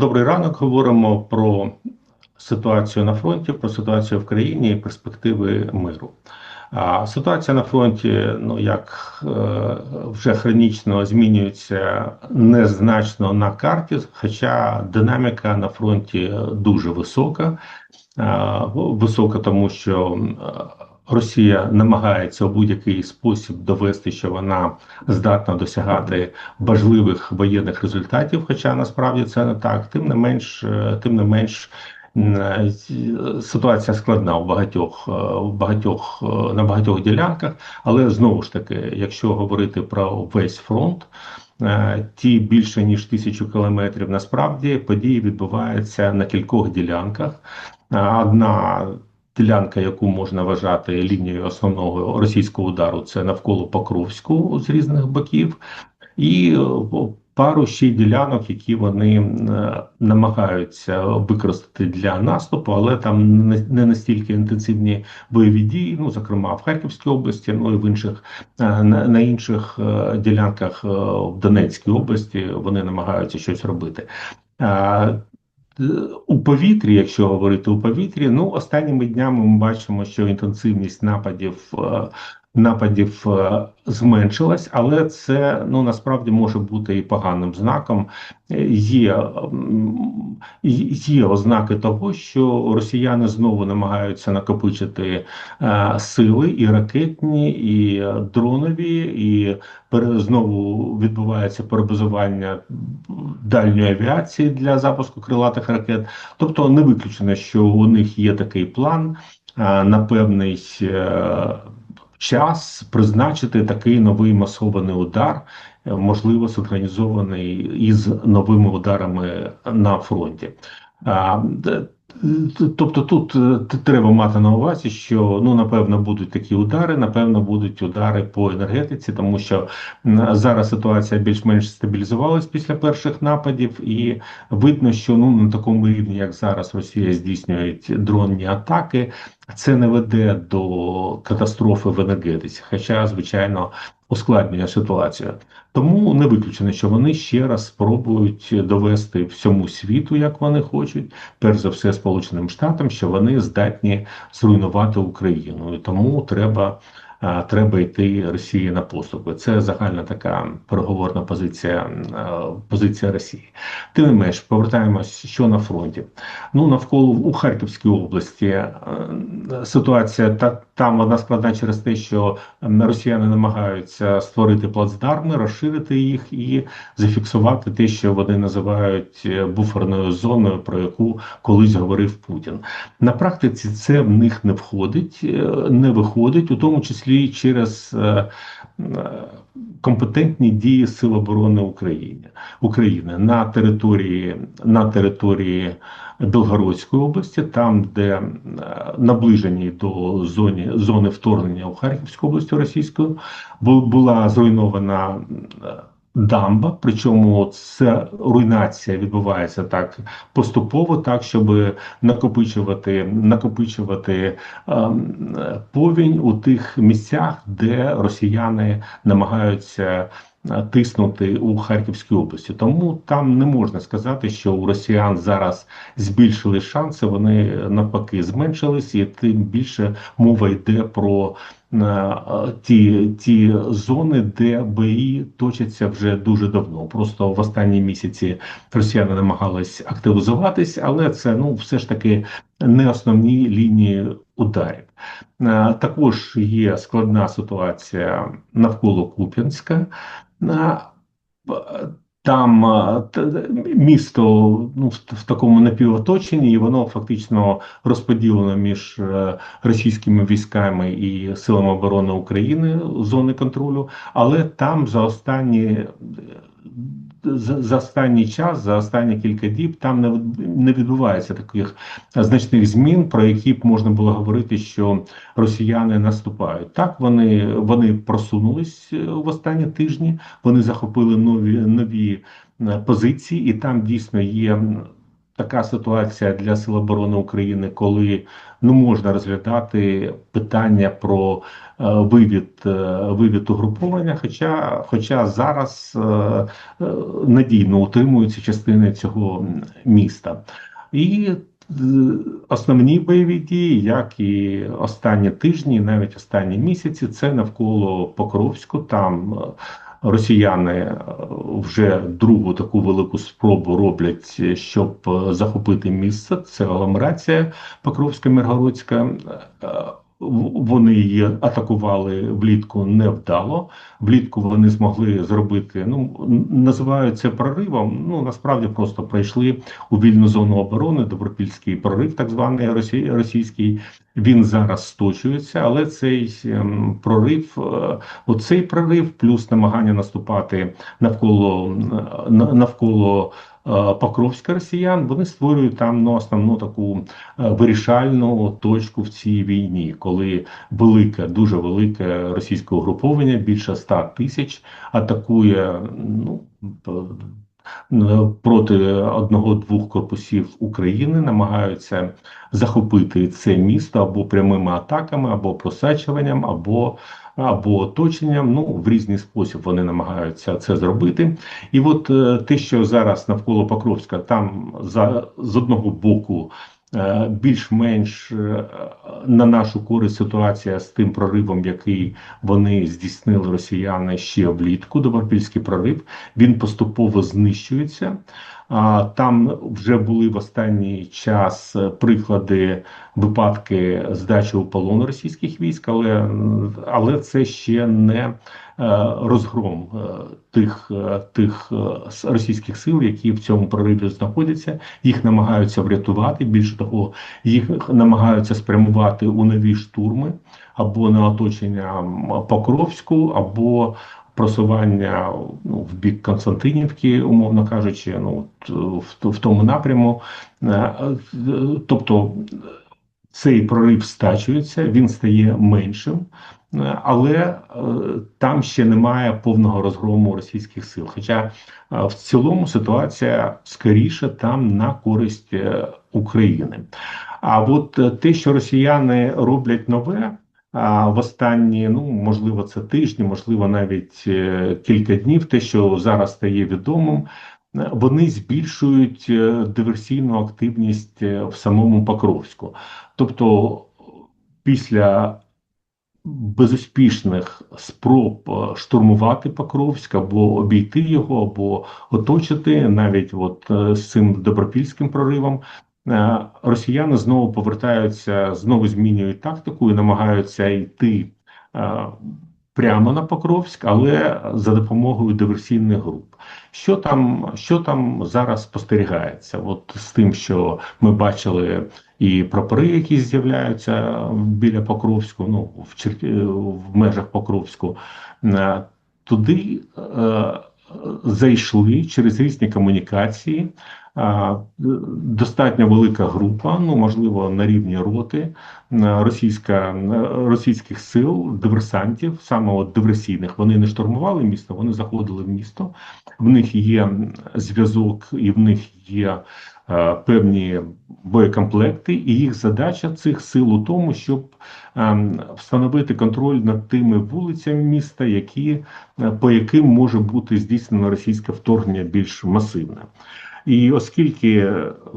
Добрий ранок. Говоримо про ситуацію на фронті, про ситуацію в країні і перспективи миру. А ситуація на фронті, ну як е, вже хронічно змінюється незначно на карті, хоча динаміка на фронті дуже висока. Е, висока, тому що е, Росія намагається у будь-який спосіб довести, що вона здатна досягати важливих воєнних результатів. Хоча насправді це не так. Тим не менш, е, тим не менш. е, Ситуація складна в багатьох, е, в багатьох е, на багатьох ділянках, але знову ж таки, якщо говорити про весь фронт, е, ті більше ніж тисячу кілометрів, насправді події відбуваються на кількох ділянках. Е, Одна ділянка, яку можна вважати лінією основного російського удару, це навколо Покровську з різних боків, і е, пару ще й ділянок, які вони е, намагаються використати для наступу, але там не настільки інтенсивні бойові дії, ну зокрема в Харківській області, ну і в інших е, на, інших ділянках в Донецькій області вони намагаються щось робити. Е, у повітрі, якщо говорити у повітрі, ну останніми днями ми бачимо, що інтенсивність нападів е, нападів е, зменшилась, але це ну насправді може бути і поганим знаком. Е, Є, є ознаки того, що росіяни знову намагаються накопичити е, сили і ракетні, і дронові, і знову відбувається перебазування дальньої авіації для запуску крилатих ракет. Тобто не виключено, що у них є такий план на певний час призначити такий новий масований удар, е, можливо, синхронізований із новими ударами на фронті. Д- Тобто тут е, треба мати на увазі, що ну напевно будуть такі удари, напевно, будуть удари по енергетиці, тому що зараз ситуація більш-менш стабілізувалась після перших нападів, і видно, що ну на такому рівні, як зараз Росія здійснює дронні атаки, це не веде до катастрофи в енергетиці, хоча, звичайно, ускладнює ситуацію. Тому не виключено, що вони ще раз спробують довести всьому світу, як вони хочуть, перш за все Сполученим Штатам, що вони здатні зруйнувати Україну, і тому треба. А, Треба йти Росії на поступи. Це загальна така переговорна позиція позиція Росії. Тим не менш, повертаємось, що на фронті. Ну навколо у Харківській області е, ситуація та там вона складна через те, що росіяни намагаються створити плацдарми, розширити їх і зафіксувати те, що вони називають е, буферною зоною, про яку колись говорив Путін. На практиці це в них не входить, е, не виходить, у тому числі через е, е, компетентні дії Сил оборони України України на території на території Белгородської області, там, де е, наближені до зони, зони вторгнення у Харківській області російської, була зруйнована дамба. Причому ця руйнація відбувається так поступово, так щоб накопичувати, накопичувати ем, е, повінь у тих місцях, де росіяни намагаються е, тиснути у Харківській області. Тому там не можна сказати, що у росіян зараз збільшили шанси, вони навпаки зменшились, і тим більше мова йде про е, е, ті, ті зони, де бої точаться вже дуже давно. Просто в останні місяці росіяни намагались активізуватись, але це ну все ж таки не основні лінії ударів. Також є складна ситуація навколо Куп'янська. Там е, місто ну, в, такому напівоточенні, і воно фактично розподілено між е, російськими військами і силами оборони України зони контролю. Але там за останні за, останній час, за останні кілька діб, там не, не відбувається таких значних змін, про які б можна було говорити, що росіяни наступають. Так вони, вони просунулись е, в останні тижні, вони захопили нові нові е, позиції, і там дійсно є така ситуація для Сил оборони України, коли ну можна розглядати питання про е, вивід е, вивід угруповання, хоча хоча зараз е, е, надійно утримуються частини цього міста. І е, Основні бойові дії, як і останні тижні, навіть останні місяці, це навколо Покровську. Там е, росіяни е, вже другу таку велику спробу роблять, щоб е, захопити місце. Це агломерація Покровська Миргородська. Вони її атакували влітку невдало. Влітку вони змогли зробити. Ну називають це проривом. Ну насправді просто пройшли у вільну зону оборони. Добропільський прорив, так званий росій- російський. Він зараз сточується, але цей ем, прорив, е, оцей прорив, плюс намагання наступати навколо навколо Покровська росіян, вони створюють там ну, основну таку е, вирішальну точку в цій війні, коли велике, дуже велике російське угруповання, більше 100 тисяч, атакує ну, проти одного-двох корпусів України, намагаються захопити це місто або прямими атаками, або просачуванням, або або оточенням. Ну в різний спосіб вони намагаються це зробити. І от е, те, що зараз навколо Покровська, там за з одного боку. е, Більш-менш е, на нашу користь ситуація з тим проривом, який вони здійснили росіяни ще влітку. Добропільський прорив він поступово знищується. Там вже були в останній час е, приклади випадки здачі у полон російських військ, але, але це ще не е, розгром е, тих, тих російських сил, які в цьому прориві знаходяться. Їх намагаються врятувати. Більше того, їх намагаються спрямувати у нові штурми або на оточення Покровську, або просування ну, в бік Константинівки, умовно кажучи, ну в, в тому напряму. Е, Тобто цей прорив стачується, він стає меншим, е, але е, там ще немає повного розгрому російських сил. Хоча в цілому ситуація скоріше там на користь України. А от те, що росіяни роблять нове. В останні, ну можливо, це тижні, можливо, навіть е, кілька днів, те, що зараз стає відомим, е, вони збільшують е, диверсійну активність в самому Покровську. Тобто, після безуспішних спроб штурмувати Покровськ або обійти його, або оточити, навіть от з цим добропільським проривом. Е, Росіяни знову повертаються, знову змінюють тактику і намагаються йти е, прямо на Покровськ, але за допомогою диверсійних груп. Що там, що там зараз спостерігається? От з тим, що ми бачили і прапори, які з'являються біля Покровську, ну в Чер... в межах Покровську, е, туди е, зайшли через різні комунікації. А, Достатньо велика група, ну можливо, на рівні роти е, російська е, російських сил, диверсантів, саме от диверсійних. Вони не штурмували місто, вони заходили в місто. В них є зв'язок, і в них є е, певні боєкомплекти, і їх задача цих сил у тому, щоб е, встановити контроль над тими вулицями міста, які е, по яким може бути здійснено російське вторгнення більш масивне. І оскільки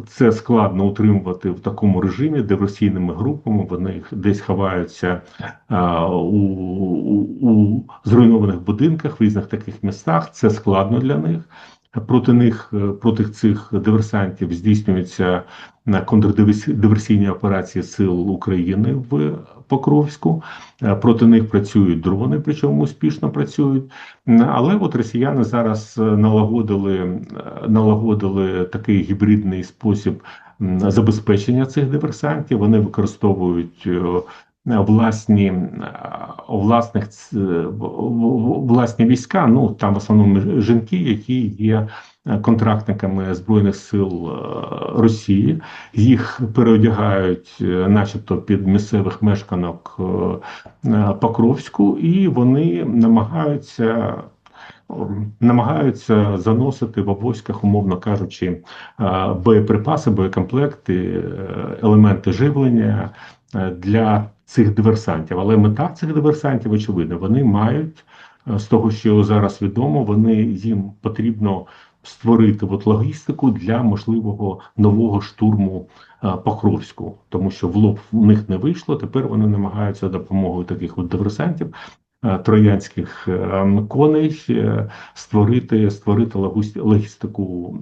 це складно утримувати в такому режимі де диверсійними групами, вони десь ховаються а, у, у, у зруйнованих будинках в різних таких містах, це складно для них. Проти них, е, проти цих диверсантів здійснюються контрдиверсійні операції сил України в Покровську. Е, Проти них працюють дрони, причому успішно працюють. Але от росіяни зараз е, налагодили, налагодили такий гібридний спосіб забезпечення цих диверсантів. Вони використовують. Е, Власні е, власних в- власні війська, ну там в основному жінки, які є е, контрактниками збройних сил е, Росії, їх переодягають, е, начебто, під місцевих мешканок е, е, Покровську, і вони намагаються намагаються заносити в обов'язках, умовно кажучи, е, боєприпаси, боєкомплекти, е, елементи живлення е, для цих диверсантів. Але мета цих диверсантів очевидна. Вони мають е, з того, що зараз відомо, вони їм потрібно створити от логістику для можливого нового штурму е, Покровську, тому що в лоб в них не вийшло. Тепер вони намагаються допомогою таких от диверсантів. е, Троянських коней створити створити логістику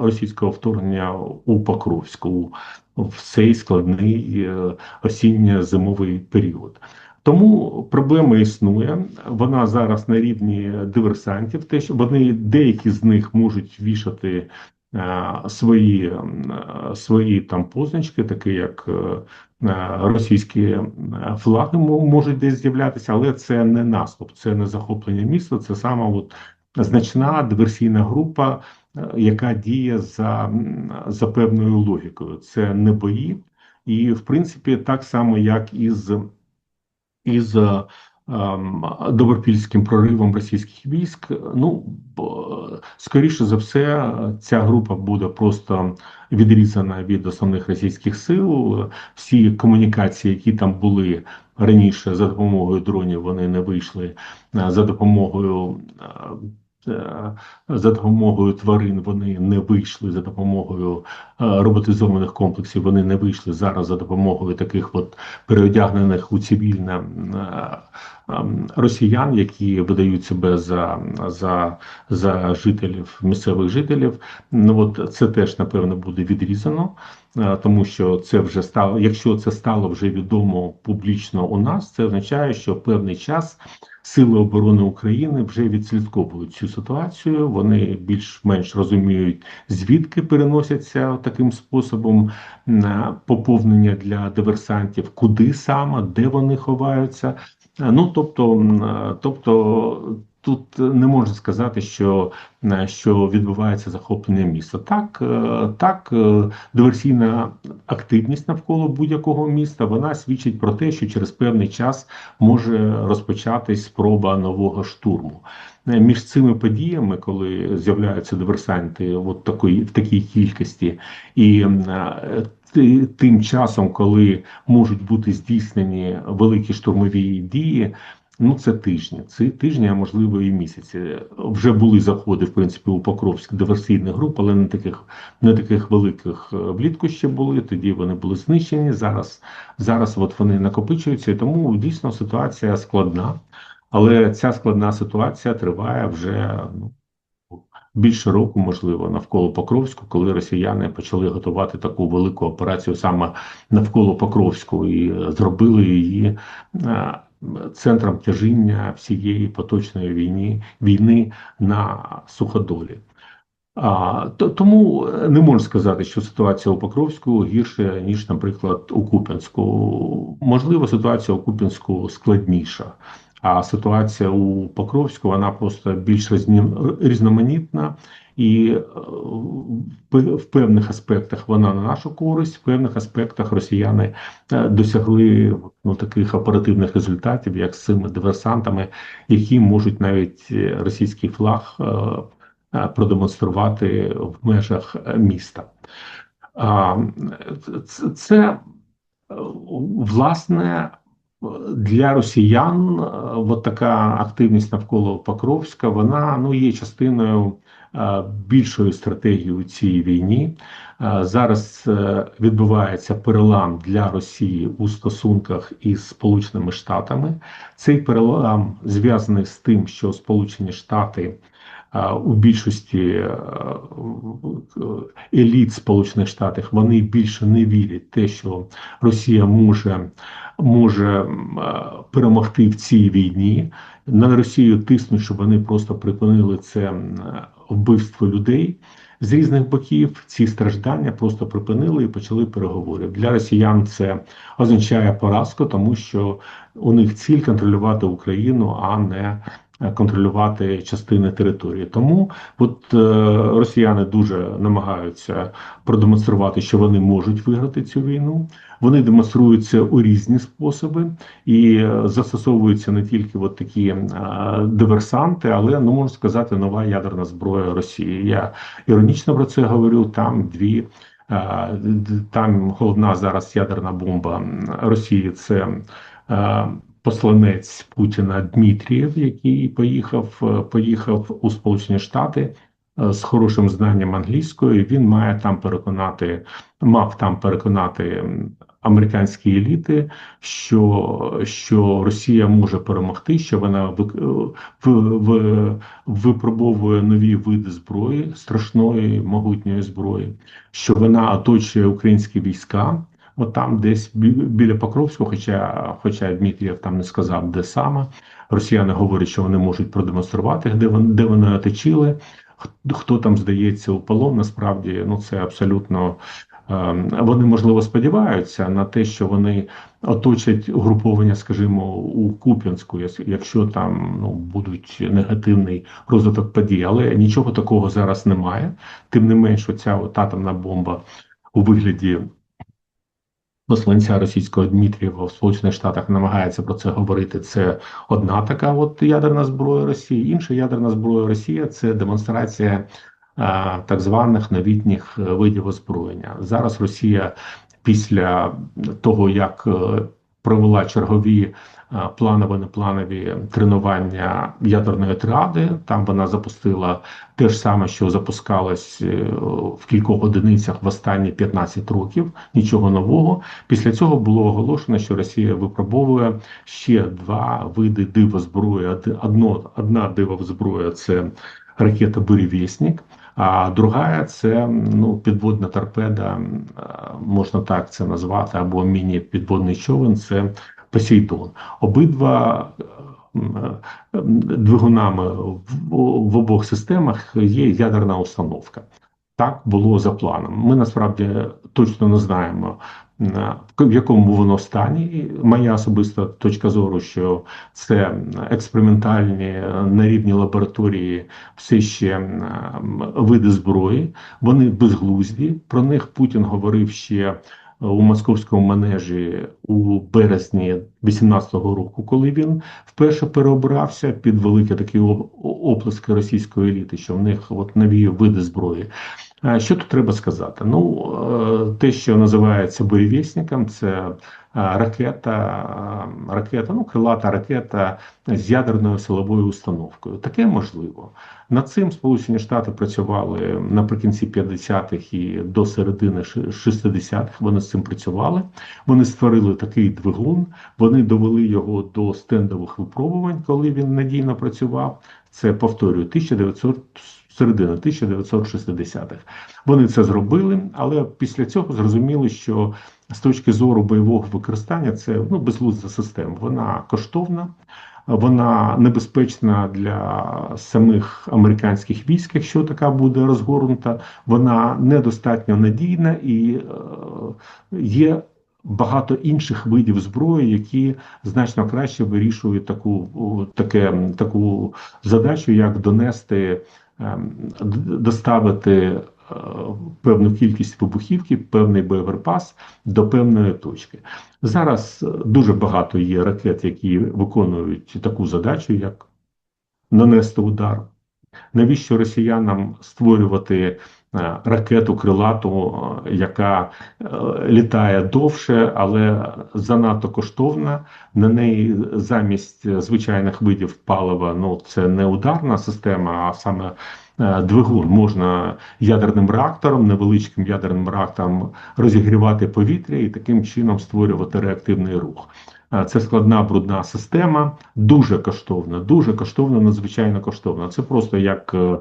російського вторгнення у Покровську в цей складний е, осінньо-зимовий період. Тому проблема існує. Вона зараз на рівні диверсантів. Те, що вони деякі з них можуть вішати е, свої, е, свої там позначки, такі як російські флаги можуть десь з'являтися, але це не наступ, це не захоплення міста, це сама от значна диверсійна група, яка діє за, за певною логікою. Це не бої, і в принципі так само, як із із е, ем, добропільським проривом російських військ. Ну скоріше за все, ця група буде просто відрізана від основних російських сил. Всі комунікації, які там були раніше за допомогою дронів, вони не вийшли Е, за допомогою. Е, За допомогою тварин вони не вийшли за допомогою е, роботизованих комплексів. Вони не вийшли зараз за допомогою таких от переодягнених у цивільне е, ем, росіян, які видають себе за, за, за жителів місцевих жителів. Ну от це теж напевно буде відрізано, тому що це вже стало. Якщо це стало вже відомо публічно у нас, це означає, що певний час. Сили оборони України вже відслідковують цю ситуацію. Вони більш-менш розуміють, звідки переносяться таким способом на поповнення для диверсантів, куди саме, де вони ховаються. Е, Ну тобто, е, тобто тут не можна сказати, що, е, що відбувається захоплення міста. Так, е, так, е, диверсійна активність навколо будь-якого міста вона свідчить про те, що через певний час може розпочатись спроба нового штурму. Між цими подіями, коли з'являються диверсанти от такої, в такій кількості, і тим часом, коли можуть бути здійснені великі штурмові дії. Ну, це тижні, це тижні, а можливо і місяці. Вже були заходи, в принципі, у Покровськ диверсійних груп, але не таких не таких великих е, влітку ще були. Тоді вони були знищені. Зараз зараз от вони накопичуються, тому дійсно ситуація складна. Але ця складна ситуація триває вже ну, більше року, можливо, навколо Покровську, коли росіяни почали готувати таку велику операцію саме навколо Покровську і е, зробили її е, центром тяжіння всієї поточної війни, війни на суходолі. А, то, тому не можна сказати, що ситуація у Покровську гірша, ніж, наприклад, у Куп'янську. Можливо, ситуація у Куп'янську складніша, а ситуація у Покровську вона просто більш різноманітна, і е, в- певних аспектах вона на нашу користь, в певних аспектах росіяни е, досягли ну, таких оперативних результатів, як з цими диверсантами, які можуть навіть е, російський флаг. продемонструвати в межах міста. Це- власне для росіян е, от така активність навколо Покровська, вона ну є частиною е, більшої стратегії у цій війні. Е, Зараз відбувається перелам для Росії у стосунках із Сполученими Штатами. Цей перелам зв'язаний з тим, що Сполучені Штати у більшості е, еліт Сполучених Штатів вони більше не вірять те, що Росія може, може е, перемогти в цій війні. На Росію тиснуть, щоб вони просто припинили це вбивство людей. З різних боків ці страждання просто припинили і почали переговори. Для росіян це означає поразку, тому що у них ціль контролювати Україну, а не е, контролювати частини території. Тому от е, росіяни дуже намагаються продемонструвати, що вони можуть виграти цю війну. Вони демонструються у різні способи і е, застосовуються не тільки от такі е, диверсанти, але ну можна сказати, нова ядерна зброя Росії. Я іронічно про це говорю. Там дві. е, Там головна зараз ядерна бомба Росії. Це е, посланець Путіна Дмитрієв, який поїхав, е, поїхав у Сполучені Штати е, з хорошим знанням англійської. Він має там переконати, мав там переконати американські еліти, що, що Росія може перемогти, що вона вик- в, в, випробовує нові види зброї, страшної могутньої зброї, що вона оточує українські війська. От там десь біля Покровського, хоча, хоча Дмитрієв там не сказав, де саме. Росіяни говорять, що вони можуть продемонструвати, де вони, де вони оточили. Хто- там здається у полон, насправді ну це абсолютно ем, вони можливо сподіваються на те, що вони оточать угруповання, скажімо, у Куп'янську, якщо там ну будуть негативний розвиток подій, але нічого такого зараз немає. Тим не менш, оця атомна бомба у вигляді посланця російського Дмитрієва в Сполучених Штатах намагається про це говорити. Це одна така от ядерна зброя Росії. Інша ядерна зброя Росії це демонстрація а, так званих новітніх е, видів озброєння. Зараз Росія після того, як е, провела чергові а, планові непланові тренування ядерної триади, там вона запустила те ж саме, що запускалось е, в кількох одиницях в останні 15 років. Нічого нового. Після цього було оголошено, що Росія випробовує ще два види дивозброї. Одно, одна дивозброя це ракета «Буревєснік», а друга це ну, підводна торпеда, можна так це назвати, або міні-підводний човен це Посейдон. Обидва двигунами в, обох системах є ядерна установка. Так було за планом. Ми насправді точно не знаємо, на- в якому воно стані. Моя особиста точка зору, що це експериментальні на рівні лабораторії все ще види зброї. Вони безглузді. Про них Путін говорив ще у московському манежі у березні 18-го року, коли він вперше переобрався під великі такі оплески російської еліти, що в них от нові види зброї. Що тут треба сказати? Ну, е, те, що називається буревісником, це е, ракета, е, ракета, ну, крилата ракета з ядерною силовою установкою. Таке можливо. Над цим Сполучені Штати працювали наприкінці 50-х і до середини ши- 60-х. Вони з цим працювали. Вони створили такий двигун. Вони довели його до стендових випробувань, коли він надійно працював. Це повторюю, 1900 середина 1960-х. Вони це зробили, але після цього зрозуміли, що з точки зору бойового використання це ну безглузда система. Вона коштовна, вона небезпечна для самих американських військ, якщо така буде розгорнута. Вона недостатньо надійна і е, є. Багато інших видів зброї, які значно краще вирішують таку, таке, таку задачу, як донести, доставити е, певну кількість вибухівки, певний боєприпас до певної точки. Зараз е, дуже багато є ракет, які виконують таку задачу, як нанести удар. Навіщо росіянам створювати ракету крилату, е, яка е, літає довше, але занадто коштовна? На неї замість звичайних видів палива, ну це не ударна система, а саме е, двигун. Можна ядерним реактором, невеличким ядерним реактором розігрівати повітря і таким чином створювати реактивний рух. Е, Це складна брудна система, дуже коштовна, дуже коштовна, надзвичайно коштовна. Це просто як е,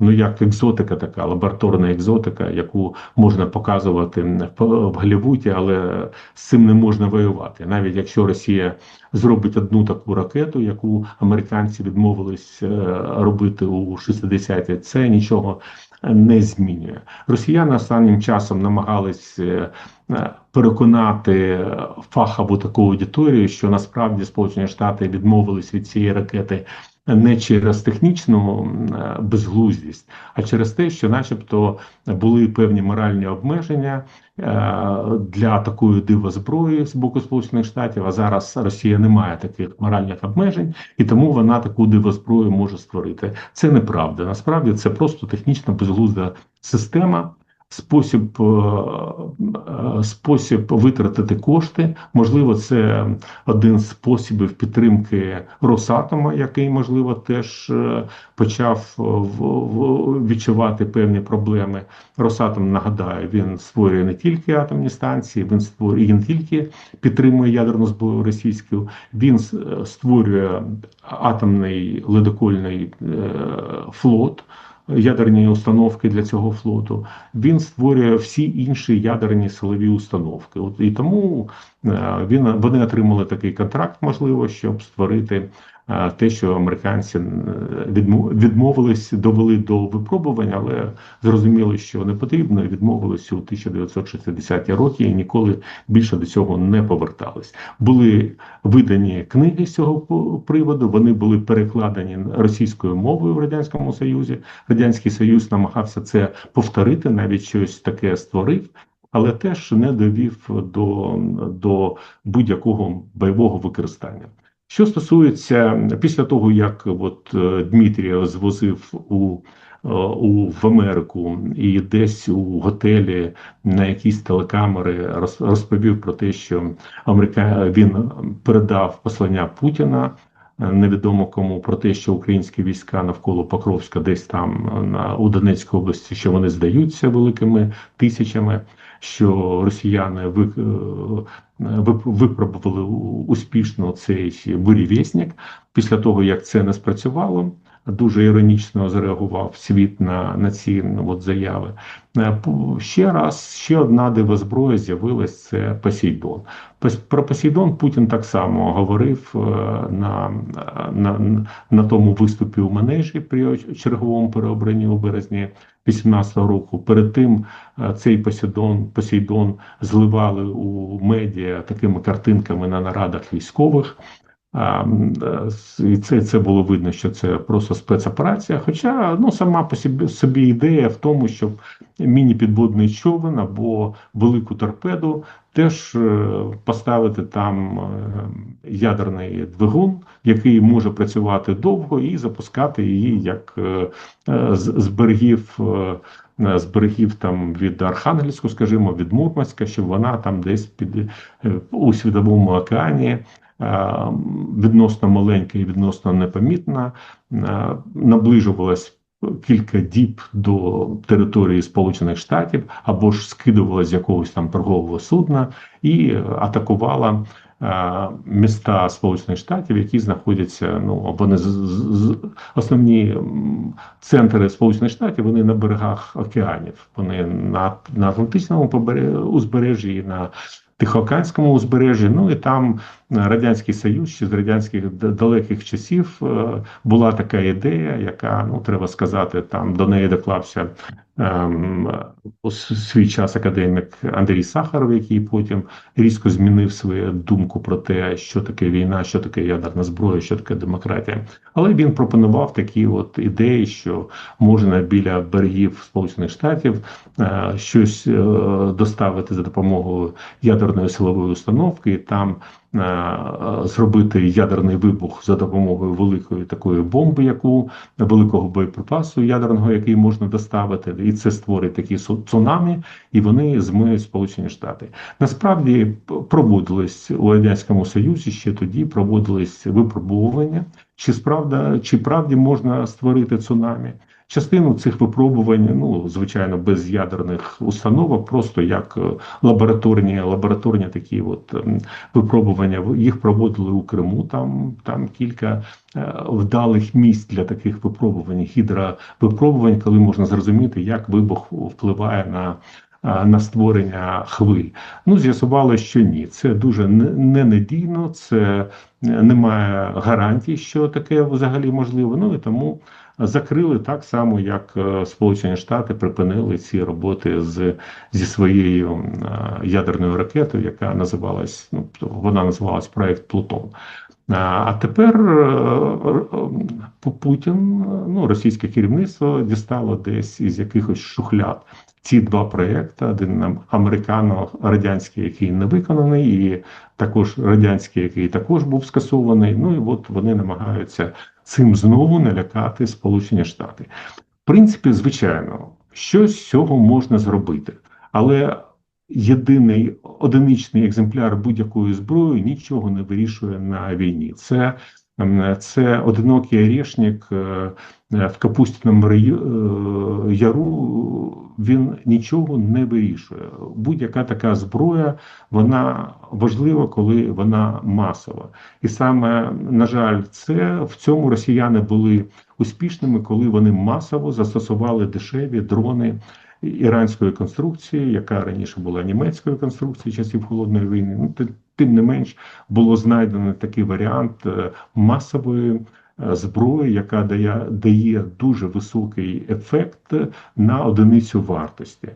ну як екзотика, така лабораторна екзотика, яку можна показувати в Голлівуді, але з цим не можна воювати. Навіть якщо Росія зробить одну таку ракету, яку американці відмовились е, робити у 60-ті, це нічого не змінює. Росіяни останнім часом намагались е, переконати фахову таку аудиторію, що насправді Сполучені Штати відмовились від цієї ракети не через технічну е, безглуздість, а через те, що, начебто, були певні моральні обмеження е, для такої дивозброї з боку Сполучених Штатів. А зараз Росія не має таких моральних обмежень, і тому вона таку дивозброю може створити. Це неправда. Насправді це просто технічно безглузда система спосіб е, е, спосіб витратити кошти. Можливо, це один з способів підтримки Росатома, який можливо теж е, почав відчувати певні проблеми. Росатом нагадаю, він створює не тільки атомні станції, він створює і не тільки підтримує ядерну зброю російську, він створює атомний ледокольний флот ядерні установки для цього флоту. Він створює всі інші ядерні силові установки. От і тому е, він вони отримали такий контракт, можливо, щоб створити те, що американці е, відмовились, довели до випробувань, але зрозуміли, що не потрібно, відмовилися у 1960-ті роки і ніколи більше до цього не повертались. Були видані книги з цього приводу. Вони були перекладені російською мовою в радянському союзі. Радянський Союз намагався це повторити, навіть щось таке створив. Але теж не довів до до будь-якого бойового використання. Що стосується після того, як от е, Дмитрія звозив у е, у в Америку і десь у готелі на якісь телекамери розповів про те, що Америка він передав послання Путіна. Е, невідомо кому про те, що українські війська навколо Покровська, десь там на у Донецькій області, що вони здаються великими тисячами що росіяни е, випробували успішно цей бурєвєснік. Після того як це не спрацювало, дуже іронічно зреагував світ на на ці от заяви. Е, ще раз ще одна дивозброя з'явилась це Посейдон. Про Посейдон Путін так само говорив е, на на, на тому виступі у манежі при черговому переобранні у березні 2018 року. Перед тим е, цей Посейдон, Посейдон зливали у медіа такими картинками на нарадах військових. Е, І це це було видно, що це просто спецоперація. Хоча ну сама по собі собі ідея в тому, щоб міні-підводний човен або велику торпеду теж е, поставити там ядерний двигун, який може працювати довго, і запускати її як з берегів. З берегів там від Архангельську, скажімо, від Мурманська, щоб вона там десь під у світовому океані відносно маленька і відносно непомітна, наближувалась кілька діб до території Сполучених Штатів або ж скидувала з якогось там торгового судна і атакувала. Міста Сполучених Штатів, які знаходяться, ну вони з, з основні центри Сполучених Штатів, вони на берегах океанів, вони на на Атлантичному узбережжі, на Тихоокеанському узбережжі. Ну і там е, радянський союз ще з радянських далеких часів е, була така ідея, яка ну треба сказати, там до неї доклався ем, у свій час академік Андрій Сахаров, який потім різко змінив свою думку про те, що таке війна, що таке ядерна зброя, що таке демократія. Але він пропонував такі от ідеї, що можна біля берегів Сполучених Штатів е, щось доставити за допомогою ядерної силової установки, і там е, зробити ядерний вибух за допомогою великої такої бомби, яку великого боєприпасу ядерного, який можна доставити, і це створить такі цунамі, і вони змиють Сполучені Штати. Насправді проводились у радянському союзі ще тоді проводились випробування, чи справда, чи правді можна створити цунамі. Частину цих випробувань, ну звичайно, без ядерних установок, просто як е, лабораторні лабораторні такі от ем, випробування. Їх проводили у Криму. Там там кілька е, вдалих місць для таких випробувань, гідровипробувань, коли можна зрозуміти, як вибух впливає на. Е, на створення хвиль. Ну, з'ясувало, що ні. Це дуже ненадійно, це немає гарантій, що таке взагалі можливо. Ну і тому закрили так само, як е, Сполучені Штати припинили ці роботи з зі своєю е, ядерною ракетою, яка називалась ну вона називалась проект Плутон. А, тепер е, Путін, ну, російське керівництво дістало десь із якихось шухляд ці два проекти: один американо-радянський, який не виконаний, і також радянський, який також був скасований. Ну і от вони намагаються цим знову налякати Сполучені Штати. В принципі, звичайно, щось з цього можна зробити, але єдиний одиничний екземпляр будь-якої зброї нічого не вирішує на війні. Це це одинокий орешник е, в Капустіному е, яру. Він нічого не вирішує. Будь-яка така зброя, вона важлива, коли вона масова. І саме на жаль, це в цьому росіяни були успішними, коли вони масово застосували дешеві дрони іранської конструкції, яка раніше була німецькою конструкцією часів холодної війни. Ну тим не менш було знайдено такий варіант е, масової Е, зброї, яка дає дає дуже високий ефект на одиницю вартості,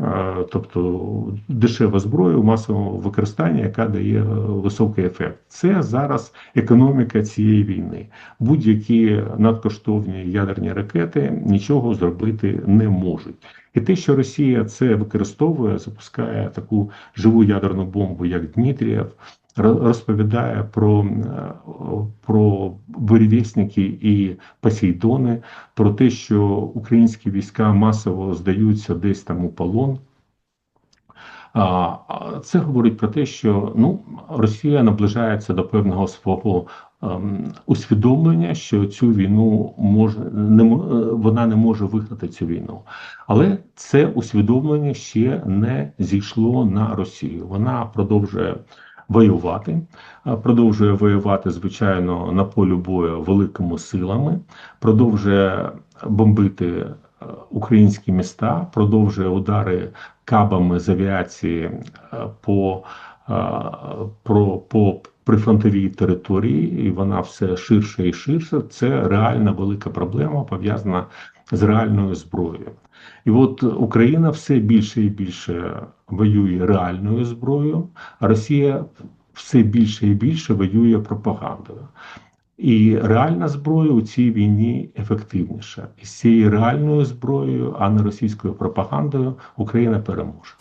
е, тобто дешева зброя у масовому використанні, яка дає високий ефект. Це зараз економіка цієї війни. Будь-які надкоштовні ядерні ракети нічого зробити не можуть. І те, що Росія це використовує, запускає таку живу ядерну бомбу, як Дмитрієв розповідає про про буревісники і Посейдони, про те, що українські війська масово здаються десь там у полон. Це говорить про те, що ну, Росія наближається до певного свого ем, усвідомлення, що цю війну може не вона не може виграти цю війну, але це усвідомлення ще не зійшло на Росію. Вона продовжує воювати, продовжує воювати, звичайно, на полі бою великими силами, продовжує бомбити українські міста, продовжує удари кабами з авіації по про по прифронтовій території, і вона все ширше і ширше. Це реальна велика проблема пов'язана з реальною зброєю. І от Україна все більше і більше воює реальною зброєю, а Росія все більше і більше воює пропагандою. І реальна зброя у цій війні ефективніша. І з цією реальною зброєю, а не російською пропагандою, Україна переможе.